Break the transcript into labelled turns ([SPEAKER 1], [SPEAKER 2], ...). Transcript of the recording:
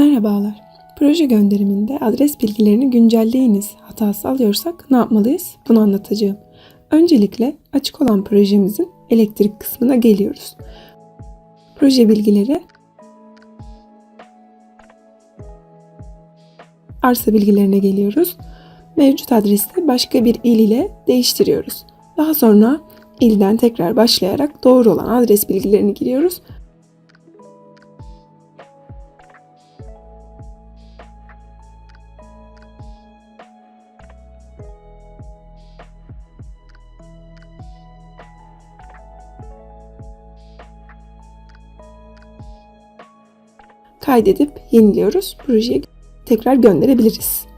[SPEAKER 1] Merhabalar. Proje gönderiminde adres bilgilerini güncelleyiniz hatası alıyorsak ne yapmalıyız? Bunu anlatacağım. Öncelikle açık olan projemizin elektrik kısmına geliyoruz. Proje bilgileri arsa bilgilerine geliyoruz. Mevcut adresi başka bir il ile değiştiriyoruz. Daha sonra ilden tekrar başlayarak doğru olan adres bilgilerini giriyoruz kaydedip yeniliyoruz. Projeyi tekrar gönderebiliriz.